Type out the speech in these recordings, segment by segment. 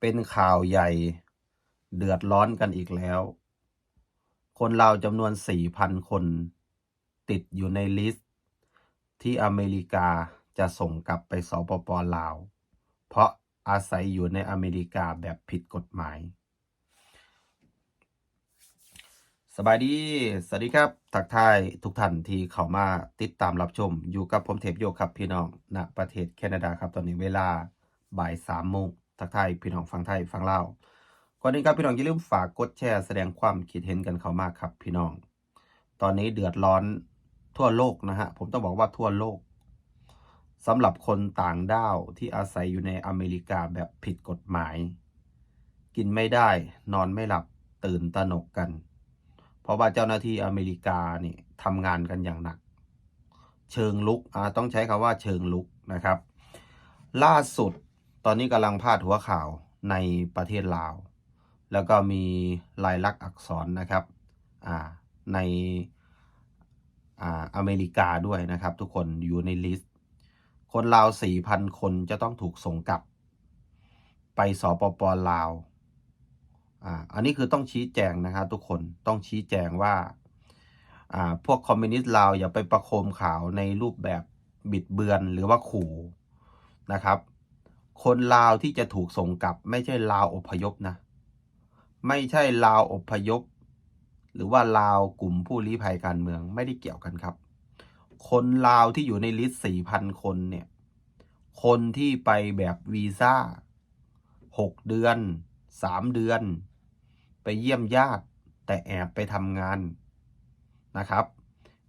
เป็นข่าวใหญ่ เดือดร้อนกันอีกแล้ว คนลาวจำนวน 4,000 คน ติดอยู่ในลิสต์ ที่อเมริกาจะส่งกลับไปสปปลาว เพราะอาศัยอยู่ในอเมริกาแบบผิดกฎหมาย สบายดี สวัสดีครับ ทักทายทุกท่านที่เข้ามาติดตามรับชม อยู่กับผมเทพโยกครับพี่น้องณประเทศแคนาดาครับตอนนี้เวลาบ่ายสามโมง ทักทายพี่น้องฟังไทยฟังลาวก่อนอื่นครับพี่น้องอย่าลืมฝากกดแชร์แสดงความคิดเห็นกันเข้ามาครับพี่น้อง ตอนนี้เดือดร้อนทั่วโลกนะฮะผมต้องบอกว่าทั่วโลกสำหรับคนต่างด้าวที่อาศัยอยู่ในอเมริกาแบบผิดกฎหมาย กินไม่ได้นอนไม่หลับตื่นตระหนกกัน เพราะว่าเจ้าหน้าที่อเมริกานี่ทำงานกันอย่างหนัก เชิงลุกต้องใช้คำว่าเชิงลุกนะครับ ล่าสุด ตอนนี้กำลังพาดหัวข่าวในประเทศลาว แล้วก็มีลายลักษณ์อักษรนะครับในอ่าอเมริกาด้วยนะครับ ทุกคนอยู่ในลิสต์คนลาว 4,000 คนจะต้องถูกส่งกลับ ไปสปปลาวอ่าอันนี้คือต้องชี้แจงนะครับทุกคนต้องชี้แจงว่าอ่าพวกคอมมิวนิสต์ลาวอย่าไปประโคมข่าวในรูปแบบบิดเบือนหรือว่าขู่นะครับ คนลาวที่จะถูกส่งกลับ ไม่ใช่ลาวอพยพนะ ไม่ใช่ลาวอพยพ หรือว่าลาวกลุ่มผู้ลี้ภัยการเมืองไม่ได้เกี่ยวกันครับ คนลาวที่อยู่ในลิสต์4,000คนเนี่ย คนที่ไปแบบวีซ่า6เดือน3เดือน ไปเยี่ยมญาติ แต่แอบไปทำงานนะครับ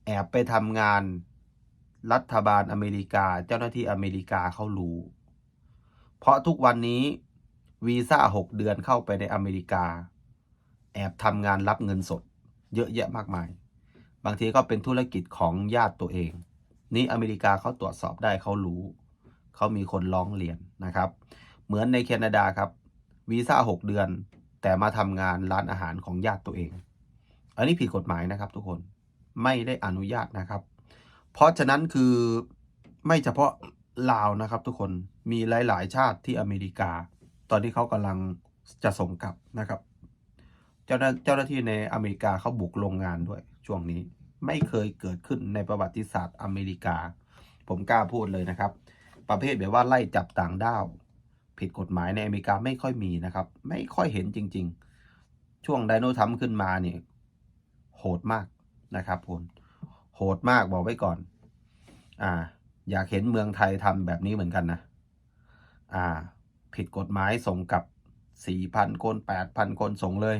แอบไปทำงานรัฐบาลอเมริกา เจ้าหน้าที่อเมริกาเขารู้ เพราะทุกวันนี้วีซ่า6เดือนเข้าไปในอเมริกา แอบทำงานรับเงินสด เยอะแยะมากมาย บางทีก็เป็นธุรกิจของญาติตัวเอง นี่อเมริกาเขาตรวจสอบได้เขารู้ เขามีคนร้องเรียนนะครับ เหมือนในแคนาดาครับวีซ่า6เดือน แต่มาทำงานร้านอาหารของญาติตัวเอง อันนี้ผิดกฎหมายนะครับทุกคนไม่ได้อนุญาตนะครับ เพราะฉะนั้นคือไม่เฉพาะลาวนะครับทุกคน มีหลาย ๆ ชาติที่อเมริกา ตอนที่เขากำลังจะส่งกลับนะครับ เจ้าหน้าเจ้าหน้าที่ในอเมริกาเขาบุกโรงงานด้วยช่วงนี้ไม่เคยเกิดขึ้นในประวัติศาสตร์อเมริกา ผมกล้าพูดเลยนะครับ ประเภทแบบว่าไล่จับต่างด้าว ผิดกฎหมายในอเมริกาไม่ค่อยมีนะครับ ไม่ค่อยเห็นจริง ๆ ช่วงไดโนทัมขึ้นมาเนี่ยโหดมากนะครับผมโหดมากบอกไว้ก่อน อ่า อยากเห็นเมืองไทยทำแบบนี้เหมือนกันนะ อ่า ผิดกฎหมายส่งกับสี่พันคนแปดพันคนส่งเลย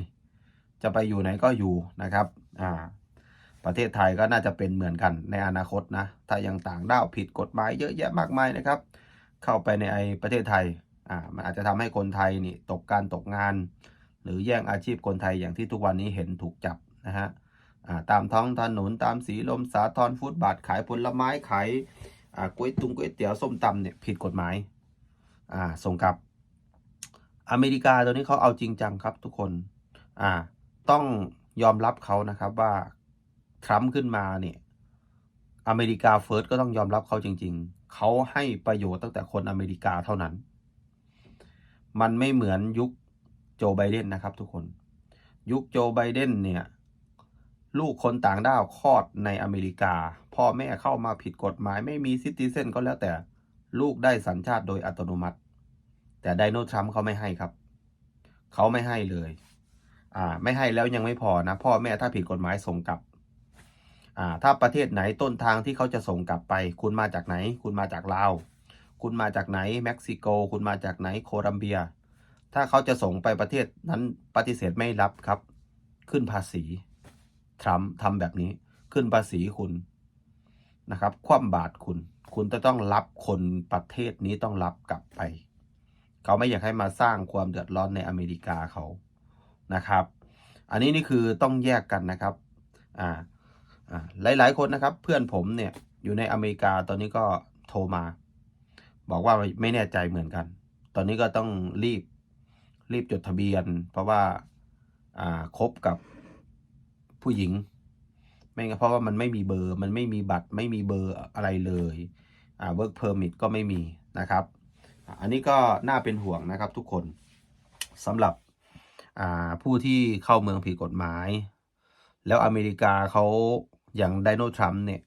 จะไปอยู่ไหนก็อยู่นะครับ อ่า ประเทศไทยก็น่าจะเป็นเหมือนกันในอนาคตนะ ถ้ายังต่างด้าวผิดกฎหมายเยอะแยะมากมายนะครับ เข้าไปในไอประเทศไทย อ่า มันอาจจะทำให้คนไทยนี่ตกการตกงาน หรือแย่งอาชีพคนไทยอย่างที่ทุกวันนี้เห็นถูกจับนะฮะ อ่า ตามท้องถนนตามสีลมสาทรฟุตบาทขายผลไม้ขาย อ่า ก๋วยตุงก๋วยเตี๋ยวส้มตำเนี่ยผิดกฎหมาย อ่าส่งกลับ อเมริกาตัวนี้เขาเอาจริงจังครับทุกคนอ่าต้องยอมรับเขานะครับว่าทรัมป์ขึ้นมาเนี่ยอเมริกาเฟิร์สก็ต้องยอมรับเขาจริง ๆ เขาให้ประโยชน์ตั้งแต่คนอเมริกาเท่านั้น มันไม่เหมือนยุคโจไบเดนนะครับทุกคน ยุคโจไบเดนเนี่ยลูกคนต่างด้าวคลอดในอเมริกา พ่อแม่เข้ามาผิดกฎหมายไม่มีซิติเซนก็แล้วแต่ ลูกได้สัญชาติโดยอัตโนมัติ แต่ไดโนทรัมป์เขาไม่ให้ครับ เขาไม่ให้เลย อ่า ไม่ให้แล้วยังไม่พอนะ พ่อแม่ถ้าผิดกฎหมายส่งกลับ อ่า ถ้าประเทศไหนต้นทางที่เขาจะส่งกลับไป คุณมาจากไหน คุณมาจากลาว คุณมาจากไหนเม็กซิโก คุณมาจากไหนโคลัมเบีย ถ้าเขาจะส่งไปประเทศนั้นปฏิเสธไม่รับครับ ขึ้นภาษี ทรัมป์ทำแบบนี้ ขึ้นภาษีคุณนะครับ คว่ำบาตรคุณ คุณจะต้องรับคนประเทศนี้ต้องรับกลับไป เขาไม่อยากให้มาสร้างความเดือดร้อนในอเมริกาเขานะครับ อันนี้นี่คือต้องแยกกันนะครับอ่าอ่าหลายๆคนนะครับ เพื่อนผมเนี่ยอยู่ในอเมริกาตอนนี้ก็โทรมา บอกว่าไม่แน่ใจเหมือนกัน ตอนนี้ก็ต้องรีบรีบจดทะเบียน เพราะว่าอ่าคบกับผู้หญิง ไม่งั้นเพราะว่ามันไม่มีเบอร์มันไม่มีบัตรไม่มีเบอร์อะไรเลยอ่า work permit ก็ไม่มีนะครับ อันนี้ก็น่าเป็นห่วงนะครับทุกคนสำหรับอ่าผู้ที่เข้าเมืองผิดกฎหมาย แล้วอเมริกาเขาอย่างไดโนทรัมป์เนี่ย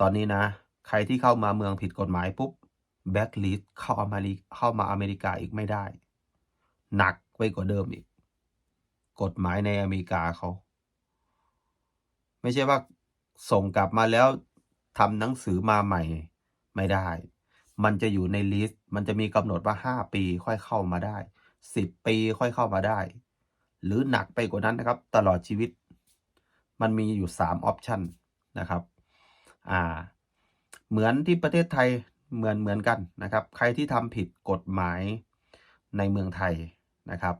ตอนนี้นะ ใครที่เข้ามาเมืองผิดกฎหมายปุ๊บแบ็กลิสเข้าอเมริเข้ามาอเมริกาอีกไม่ได้ หนักไปกว่าเดิมอีก กฎหมายในอเมริกาเขา ไม่ใช่ว่าส่งกลับมาแล้วทำหนังสือมาใหม่ไม่ได้ มันจะอยู่ในลิสต์ มันจะมีกำหนดว่าห้าปีค่อยเข้ามาได้สิบปีค่อยเข้ามาได้ หรือหนักไปกว่านั้นนะครับ ตลอดชีวิต มันมีอยู่สามออปชันนะครับอ่าเหมือนที่ประเทศไทยเหมือนเหมือนกันนะครับ ใครที่ทำผิดกฎหมายในเมืองไทยนะครับ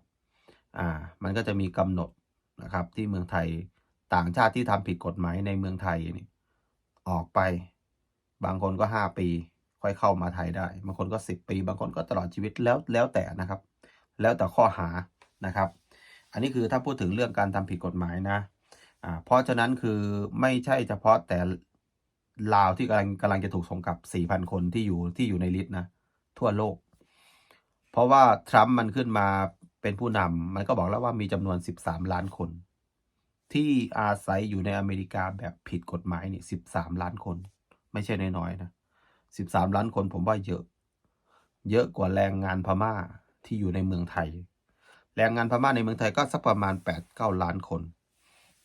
อ่ามันก็จะมีกำหนดนะครับที่เมืองไทย ต่างชาติที่ทำผิดกฎหมายในเมืองไทยนี่ออกไป บางคนก็ห้าปี ค่อยเข้ามาไทยได้ บางคนก็สิบปี บางคนก็ตลอดชีวิตแล้วแล้วแต่นะครับ แล้วแต่ข้อหานะครับ อันนี้คือถ้าพูดถึงเรื่องการทำผิดกฎหมายนะอ่าเพราะฉะนั้นคือไม่ใช่เฉพาะแต่ลาวที่กำลังกำลังจะถูกส่งกลับ 4,000 คนที่อยู่ที่อยู่ในลิสต์นะ ทั่วโลก เพราะว่าทรัมป์มันขึ้นมาเป็นผู้นำมันก็บอกแล้วว่ามีจำนวน 13 ล้านคน ที่อาศัยอยู่ในอเมริกาแบบผิดกฎหมายนี่13ล้านคน ไม่ใช่น้อยๆนะ13ล้านคนผมว่าเยอะ เยอะกว่าแรงงานพม่าที่อยู่ในเมืองไทย แรงงานพม่าในเมืองไทยก็สักประมาณ8-9ล้านคน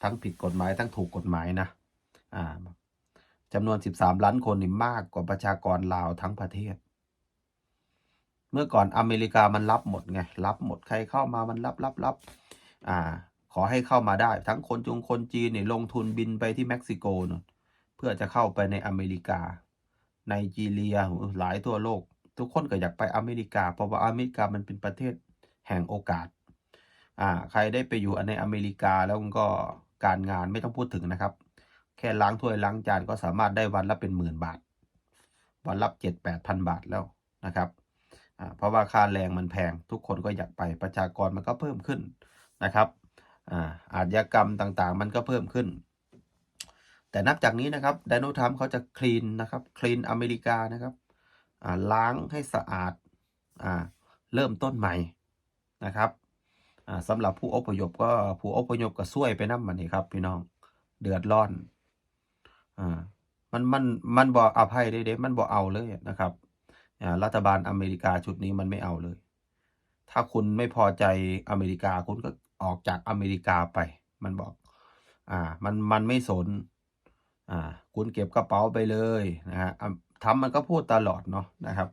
ทั้งผิดกฎหมายทั้งถูกกฎหมายนะอ่าจำนวน13ล้านคนนี่มากกว่าประชากรลาวทั้งประเทศ เมื่อก่อนอเมริกามันรับหมดไงรับหมดใครเข้ามามันรับรับรับอ่า ขอให้เข้ามาได้ ทั้งคนจงคนจีนเนี่ยลงทุนบินไปที่เม็กซิโกเนอะเพื่อจะเข้าไปในอเมริกาไนจีเรียหลายทั่วโลก ทุกคนก็อยากไปอเมริกา เพราะว่าอเมริกามันเป็นประเทศแห่งโอกาสอ่าใครได้ไปอยู่ในอเมริกาแล้วก็การงานไม่ต้องพูดถึงนะครับ แค่ล้างถ้วยล้างจานก็สามารถได้วันละเป็นหมื่นบาท วันละเจ็ดแปดพันบาทแล้วนะครับอ่าเพราะว่าค่าแรงมันแพงทุกคนก็อยากไปประชากรมันก็เพิ่มขึ้นนะครับ อาชญากรรมต่างๆ มันก็เพิ่มขึ้น แต่นับจากนี้นะครับไดโนทรัมเขาจะคลีนนะครับคลีนอเมริกานะครับล้างให้สะอาดอาเริ่มต้นใหม่นะครับสำหรับผู้อพยพก็ผู้อพยพก็ช่วยไปน้ำมันนี่ครับ พี่น้องเดือดร้อนอ่ามันมันมันบ่อภัยได้เด้มันบ่เอาเลยนะครับรัฐบาลอเมริกาชุดนี้มันไม่เอาเลย ถ้าคุณไม่พอใจอเมริกาคุณก็ ออกจากอเมริกาไป มันบอก อ่า มัน มันไม่สน อ่า คุณเก็บกระเป๋าไปเลยนะฮะอะทำมันก็พูดตลอดเนาะนะครับ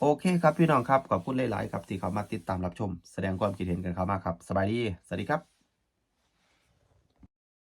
โอเคครับพี่น้องครับ ขอบคุณหลาย ๆ ครับที่เข้ามาติดตามรับชม แสดงความคิดเห็นกันเข้ามาครับ สบายดี สวัสดีครับ